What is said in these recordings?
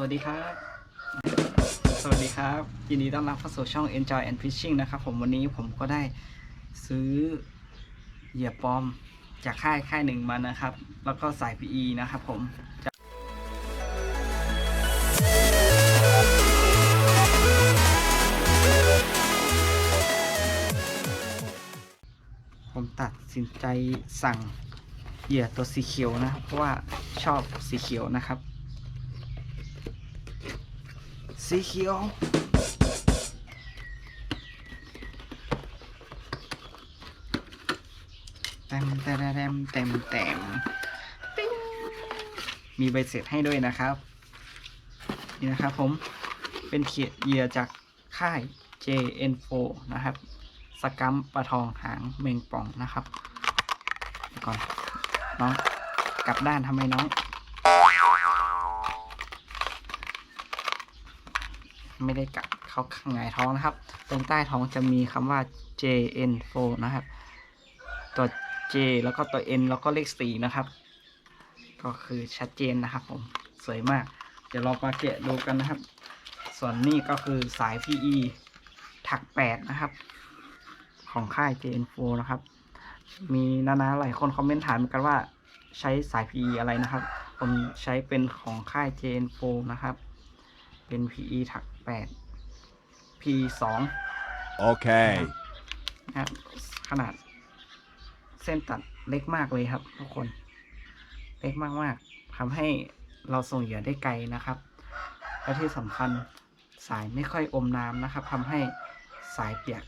สวัสดีครับ สวัสดีครับ ยินดีต้อนรับเข้าสู่ช่อง Enjoy and Fishing นะครับผมวันนี้ผมก็ได้ซื้อเหยื่อปลอมจากค่ายค่ายหนึ่งมานะครับ แล้วก็สาย PE นะครับผมผมตัดสินใจสั่งเหยื่อตัวสีเขียวนะครับเพราะว่าชอบสีเขียวนะครับ สีเขียว เต็มเต็มเต็มเต็มเต็มมีใบเสร็จให้ด้วยนะครับ นี่นะครับผมเป็นเขียเหยื่อจากค่าย JN4 นะครับ สกัมปลาทองหางเมงป่องนะครับก่อนน้องกลับด้านทำไมน้อง ไม่ได้กัดเขาข้างไงท้องนะครับ ตรงใต้ท้องจะมีคำว่า JN4 นะครับ ตัว J แล้วก็ตัว N แล้วก็เลข4นะครับ ก็คือชัดเจนนะครับผมสวยมาก เดี๋ยวเรามาแกะดูกันนะครับ ส่วนนี้ก็คือสาย PE ถัก8นะครับ ของค่าย JN4 นะครับ มีนานาหลายคนคอมเมนต์ถามเหมือนกันว่าใช้สาย PE อะไรนะครับ ผมใช้เป็นของค่าย JN4 นะครับ เป็น PE ถัก 8 PE 2 Okay. นะครับขนาด เส้นตัดเล็กมากเลยครับ ทุกคน เล็กมากๆทำให้เราส่งเหยื่อได้ไกลนะครับ และที่สำคัญสายไม่ค่อยอมน้ำนะครับทำให้สายเปียก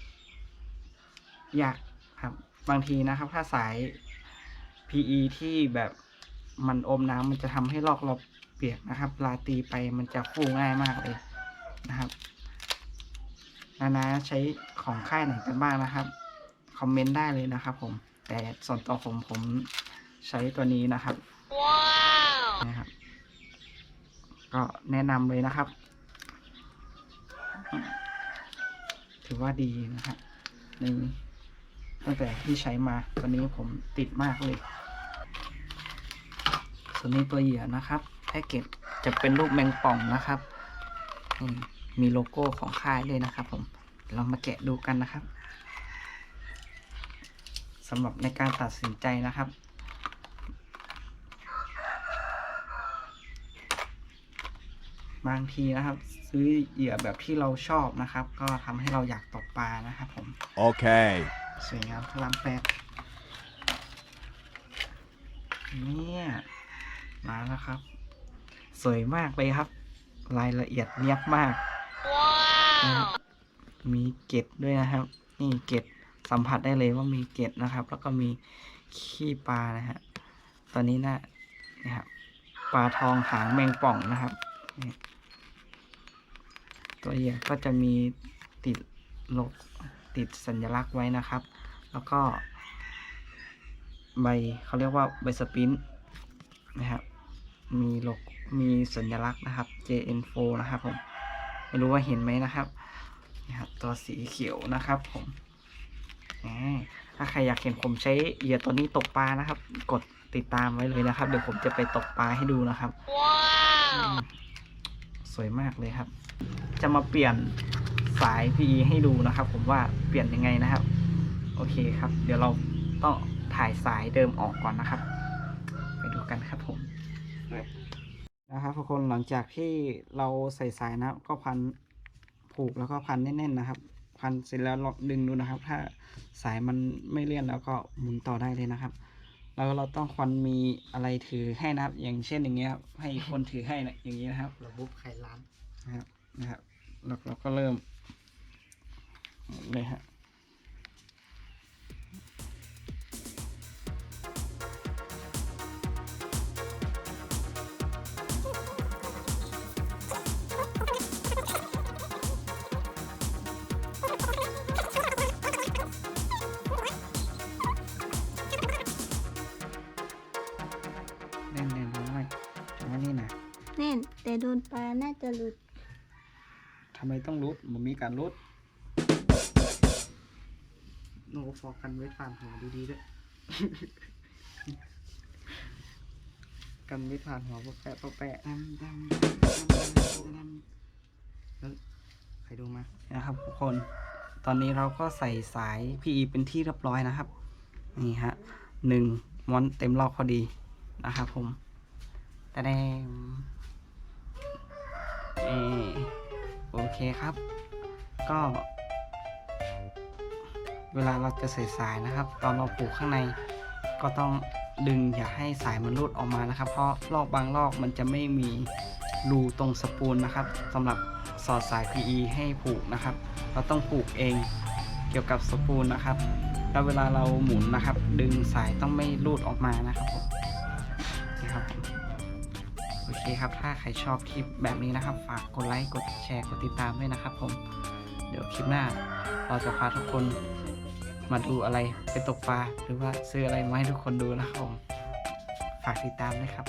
ยากครับ บางทีนะครับ ถ้าสาย PE ที่แบบมันอมน้ำมันจะทำให้ลอกเราเปียกนะครับลาตีไปมันจะฟูง่ายมากเลย นะครับนานาใช้ของค่ายไหนกันบ้างนะครับ คอมเมนต์ได้เลยนะครับ ผม แต่ส่วนตัวผมผมใช้ตัวนี้นะครับนะครับ ก็แนะนำเลยนะครับ ถือว่าดีนะครับในตั้งแต่ที่ใช้มาตัวนี้ผมติดมากเลย ส่วนนี้ตัวเหยื่อนะครับ แพ็กเกจจะเป็นรูปแมงป่องนะครับนี่ มีโลโก้ของค่ายเลยนะครับ ผมเรามาแกะดูกันนะครับสำหรับในการตัดสินใจนะครับ บางทีนะครับ ซื้อเหยื่อแบบที่เราชอบนะครับ ก็ทำให้เราอยากตกปลานะครับผม Okay. สวยงามพลังแปดเนี่ยมาแล้วครับ สวยมากเลยครับ รายละเอียดเนียบมากนะครับมีเกล็ดด้วยนะครับ นี่เกล็ดสัมผัสได้เลยว่ามีเกล็ดนะครับ แล้วก็มีขี้ปลานะฮะตอนนี้นะนี่ครับปลาทองหางแมงป่องนะครับนี่ตัวเหยื่อก็จะมีติดโลกติดสัญลักษณ์ไว้นะครับ แล้วก็ ใบเขาเรียกว่าใบสปรินต์นะครับ มีโลก มีสัญลักษณ์นะครับ JN4 นะครับผมไม่รู้ว่าเห็นไหมนะครับนี่ครับ ตัวสีเขียวนะครับผมอ่าถ้าใครอยากเห็นผมใช้เหยื่อตัวนี้ตกปลานะครับ กดติดตามไว้เลยนะครับ เดี๋ยวผมจะไปตกปลาให้ดูนะครับอืมสวยมากเลยครับ จะมาเปลี่ยนสาย PE ให้ดูนะครับ ผมว่าเปลี่ยนยังไงนะครับ โอเคครับ เดี๋ยวเราต้องถ่ายสายเดิมออกก่อนนะครับ ไปดูกันครับผม นะครับทุกคนหลังจากที่เราใส่สายนะครับก็พันผูกแล้วก็พันแน่นๆนะครับ พันเสร็จแล้วลองดึงดูนะครับ ถ้าสายมันไม่เลี่ยนแล้วก็หมุนต่อได้เลยนะครับ แล้วเราต้องควรมีอะไรถือให้นะครับ อย่างเช่นอย่างเงี้ยครับให้คนถือให้นะอย่างนี้นะครับระบบไขล้านนะครับนะครับแล้วเราก็เริ่มหมุนเลยฮะ แน่น แต่โดนปลาน่าจะหลุดทำไมต้องรุดมันมีการรุดโน้ฟอกันไว้ฟาร์มหัวดีๆด้วย กันไม่ผ่านหัวปะแปะปะแปะดำดำดำแล้วใครดูมา นะครับทุกคน ตอนนี้เราก็ใส่สาย PE เป็นที่เรียบร้อยนะครับ นี่ฮะหนึ่งม้วนเต็มรอบพอดีนะครับผมแต่แดง เอโอเคครับ ก็ เวลาเราจะใส่สายนะครับ ตอนเราผูกข้างในก็ต้องดึงอย่าให้สายมันรูดออกมานะครับ เพราะลอกบางลอกมันจะไม่มีรูตรงสปูลนะครับสำหรับสอดสาย PE ให้ผูกนะครับ เราต้องผูกเองเกี่ยวกับสปูลนะครับ แล้วเวลาเราหมุนนะครับ ดึงสายต้องไม่รูดออกมานะครับผมนี่ครับ โอเคครับ ถ้าใครชอบคลิปแบบนี้นะครับ ฝากกดไลค์ กดแชร์ กดติดตามด้วยนะครับผม เดี๋ยวคลิปหน้า เราจะพาทุกคนมาดูอะไรไปตกปลา หรือว่าซื้ออะไรมาให้ทุกคนดูนะครับผม ฝากติดตามด้วยครับ